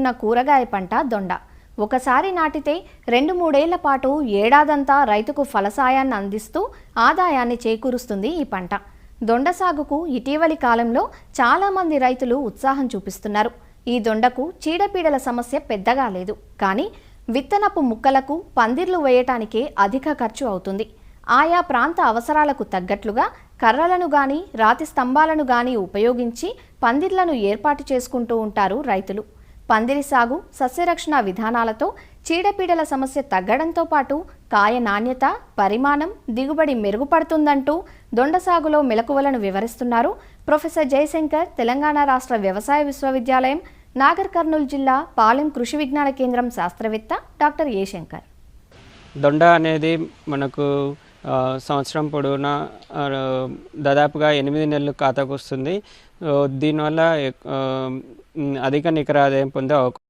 ఉన్న కూరగాయ పంట దొండ. ఒకసారి నాటితే రెండు మూడేళ్ళ పాటు ఏడాదంతా రైతుకు ఫలసాయాన్ని అందిస్తూ ఆదాయాన్ని చేకూరుస్తుంది ఈ పంట. దొండ సాగుకు ఇటీవలి కాలంలో చాలామంది రైతులు ఉత్సాహం చూపిస్తున్నారు. ఈ దొండకు చీడపీడల సమస్య పెద్దగా లేదు. కానీ విత్తనపు ముక్కలకు పందిర్లు వేయటానికే అధిక ఖర్చు అవుతుంది. ఆయా ప్రాంత అవసరాలకు తగ్గట్లుగా కర్రలను గాని రాతి స్తంభాలను గాని ఉపయోగించి పందిర్లను ఏర్పాటు చేసుకుంటూ ఉంటారు రైతులు. పందిరి సాగు సస్యరక్షణ విధానాలతో చీడపీడల సమస్య తగ్గడంతో పాటు కాయ నాణ్యత పరిమాణం దిగుబడి మెరుగుపడుతుందంటూ దొండ సాగులో మెలకువలను వివరిస్తున్నారు ప్రొఫెసర్ జయశంకర్ తెలంగాణ రాష్ట్ర వ్యవసాయ విశ్వవిద్యాలయం నాగర్ కర్నూలు జిల్లా పాలెం కృషి విజ్ఞాన కేంద్రం శాస్త్రవేత్త డాక్టర్ ఏ శంకర్. దొండ అనేది మనకు సంవత్సరం పొడవునా దాదాపుగా ఎనిమిది నెలలు ఖాతాకు వస్తుంది. దీనివల్ల అధిక నికర ఆదాయం పొందే అవకాశం